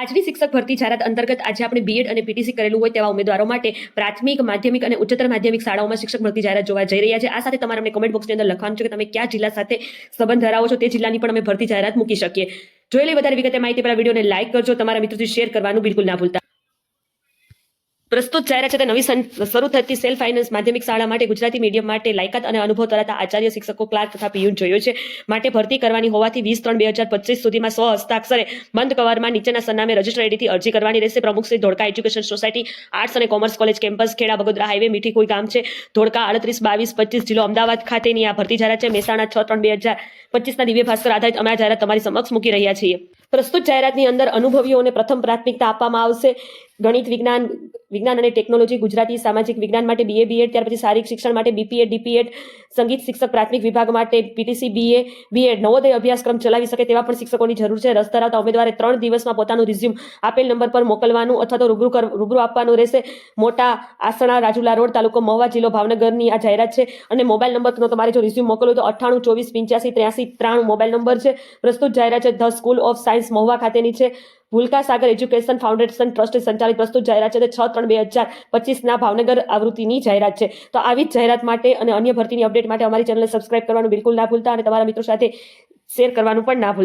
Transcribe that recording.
આજની શિક્ષક ભરતી જાહેરાત અંતર્ગત આજે આપણે બીએડ અને પીટીસી કરેલું હોય તેવા ઉમેદવારો માટે પ્રાથમિક, માધ્યમિક અને ઉચ્ચતર માધ્યમિક શાળાઓમાં શિક્ષક ભરતી જાહેરાત જોવા જઈ રહ્યા છે. આ સાથે તમારે અમને કોમેન્ટ બોક્સની અંદર લખવાનું છે કે તમે કયા જિલ્લા સાથે સંબંધ ધરાવો છો તે જિલ્લાની પણ અમે ભરતી જાહેરાત મૂકી શકીએ. જોઈ વધારે વિગતે માહિતી પહેલા વિડીયોને લાઇક કરજો. તમારા મિત્રોથી શેર કરવાનું બિલકુલ ના ભૂલતા. પ્રસ્તુત જાહેરાત છે તે નવી સં- શરૂ થતી સેલ્ફ ફાઇનાન્સ માધ્યમિક શાળા માટે, ગુજરાતી મીડિયમ માટે લાયકાત અને અનુભવ ધરાવતા આચાર્ય શિક્ષકો ક્લાર્ક તથા પીયુન જોયો છે. માટે ભરતી કરવાની હોવાથી વીસ ત્રણ બે હજાર પચીસ સુધીમાં સ્વ હસ્તાક્ષરે બંધ કવારમાં નીચેના સરનામે રજીસ્ટ્રેડીથી અરજી કરવાની રહેશે. પ્રમુખ Shri Dholka education society, arts અને commerce college campus, Kheda Bagodara highway Mithikui ગામ છે. ધોળકા આડત્રીસ, બાવીસ, પચીસ જિલ્લો અમદાવાદ ખાતેની આ ભરતી જાહેરાત છે. મહેસાણા છ ત્રણ બે હજાર પચીસના દિવ્ય ભાસ્કર આધારિત અમે આ જાહેરાત તમારી સમક્ષ મૂકી રહ્યા છીએ. પ્રસ્તુત જાહેરાતની અંદર અનુભવીઓને પ્રથમ પ્રાથમિકતા આપવામાં આવશે. ગણિત વિજ્ઞાન વિજ્ઞાન અને ટેકનોલોજી, ગુજરાતી સામાજિક વિજ્ઞાન માટે બીએ બીએડ ત્યાર પછી શારીરિક શિક્ષણ માટે બીપીએડ ડીપીએડ સંગીત શિક્ષક, પ્રાથમિક વિભાગ માટે પીટીસી બીએ બીએડ નવોદય અભ્યાસક્રમ ચલાવી શકે તેવા પણ શિક્ષકોની જરૂર છે. રસ ધરાવતા ઉમેદવારે ત્રણ દિવસમાં પોતાનું રિઝ્યુમ આપેલ નંબર પર મોકલવાનું અથવા તો રૂબરૂ રૂબરૂ આપવાનું રહેશે. મોટા આસણા, રાજુલા રોડ, તાલુકો મહુવા જિલ્લો, ભાવનગરની આ જાહેરાત છે. અને મોબાઈલ નંબરનો તમારે જો રિઝ્યુમ મોકલવું તો અઠ્ઠાણું, ચોવીસ, પંચ્યાસી, ત્ર્યાસી, ત્રાણું મોબાઈલ નંબર છે. પ્રસ્તુત જાહેરાત છે. The school of science Mahuva ખાતેની છે. Bhulka Sagar education foundation trust સંચાલિત પ્રસ્તુત જાહેરાત છે. છ ત્રણ બે હજાર પચીસના ભાવનગર આવૃત્તિની જાહેરાત છે. તો આવી જ જાહેરાત માટે અને અન્ય ભરતીની અપડેટ માટે અમારી ચેનલને સબસ્ક્રાઇબ કરવાનું બિલકુલ ના ભૂલતા અને તમારા મિત્રો સાથે શેર કરવાનું પણ ના ભૂલતા.